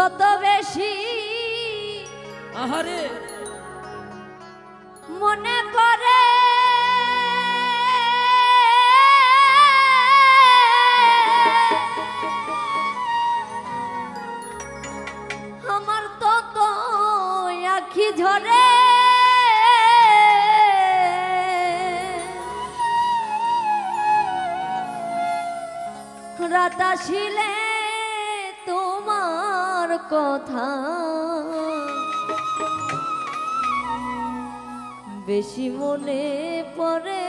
যত বেশি আহারে। মনে করে আমার তত আখি ঝরে। রাতা ছিলেন কথা। বেশি মনে পড়ে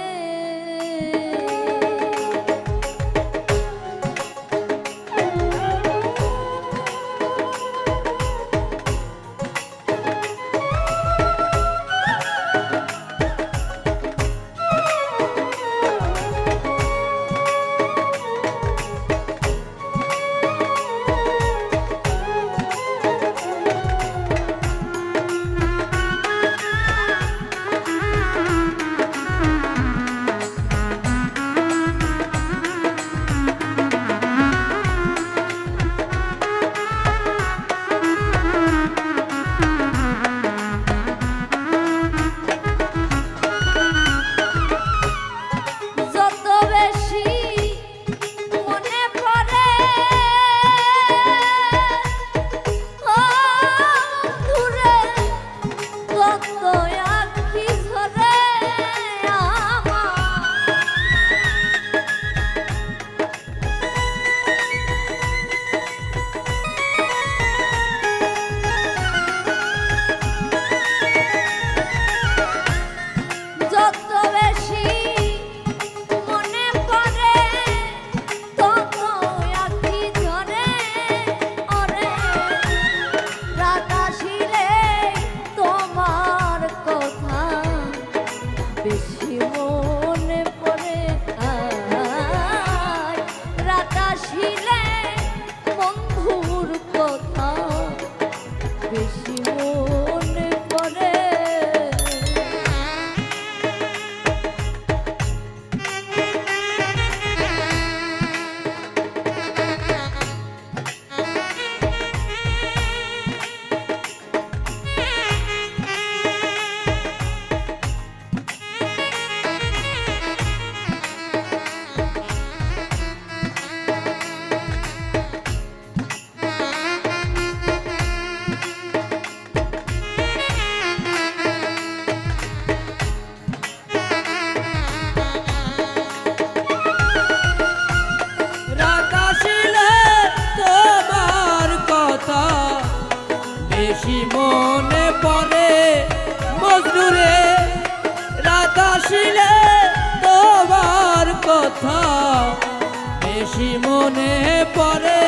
মনে পড়ে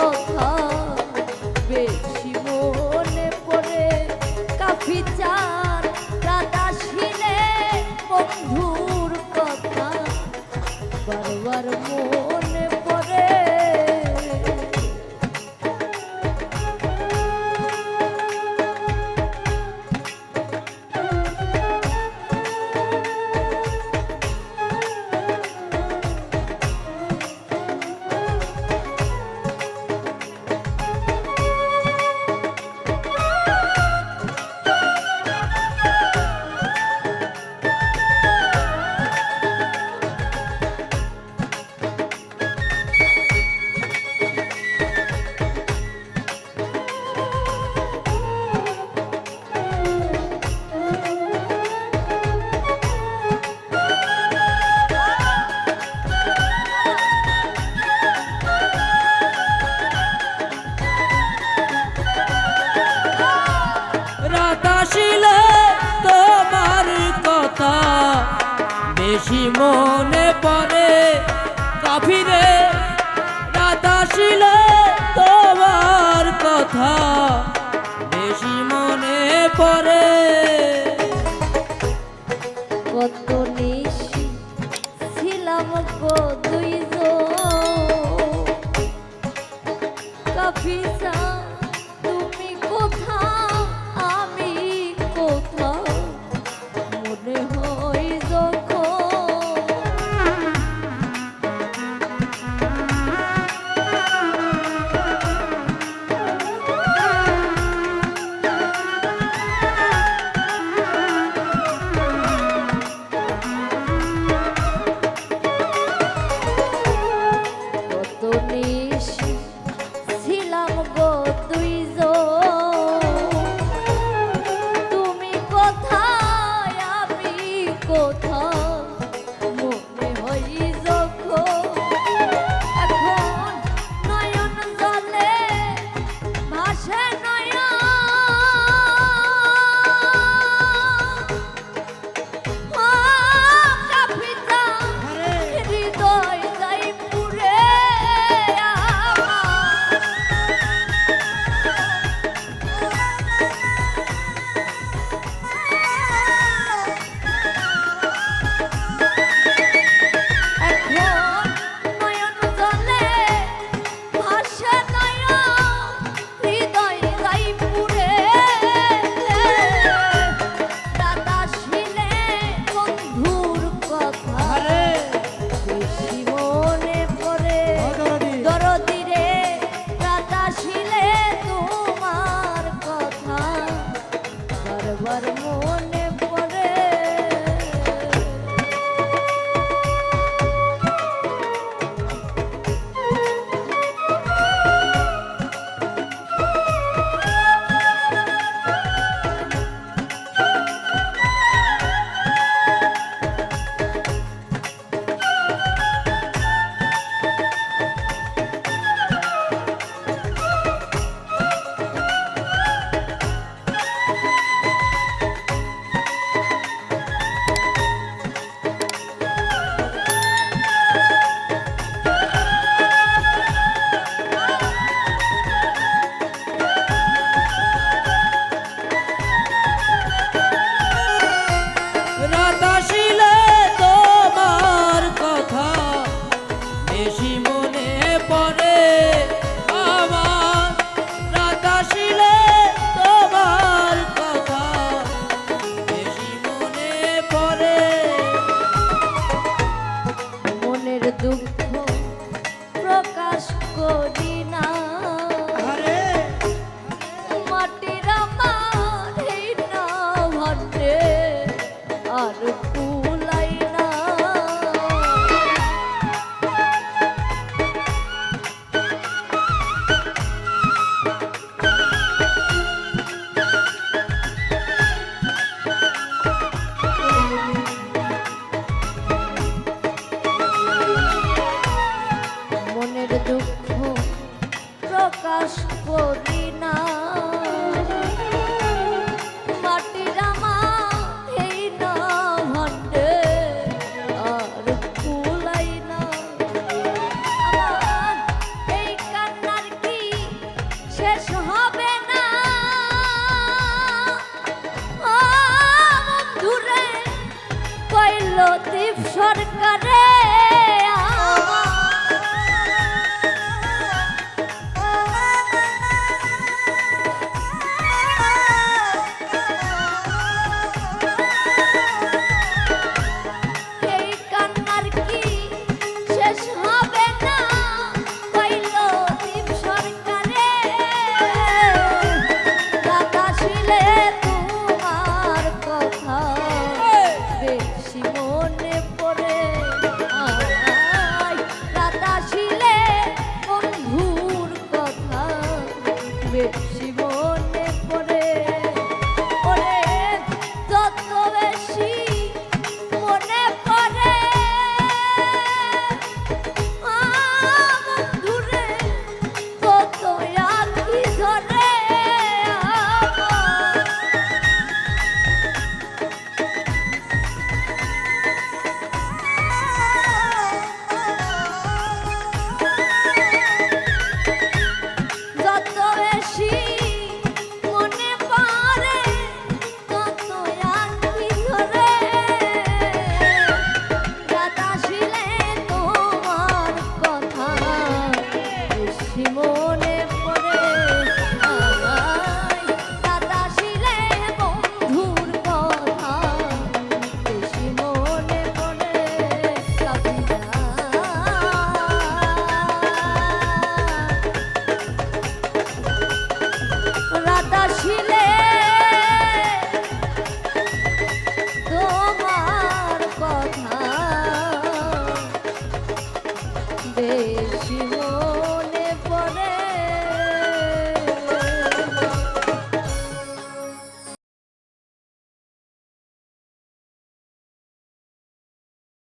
哦好 বেশি মনে পড়ে। কাফিরে রাধা ছিল তোমার কথা। বেশি মনে পড়ে। কত নিশি ছিলাম দুইজন। কাফি দুঃখ প্রকাশ করি।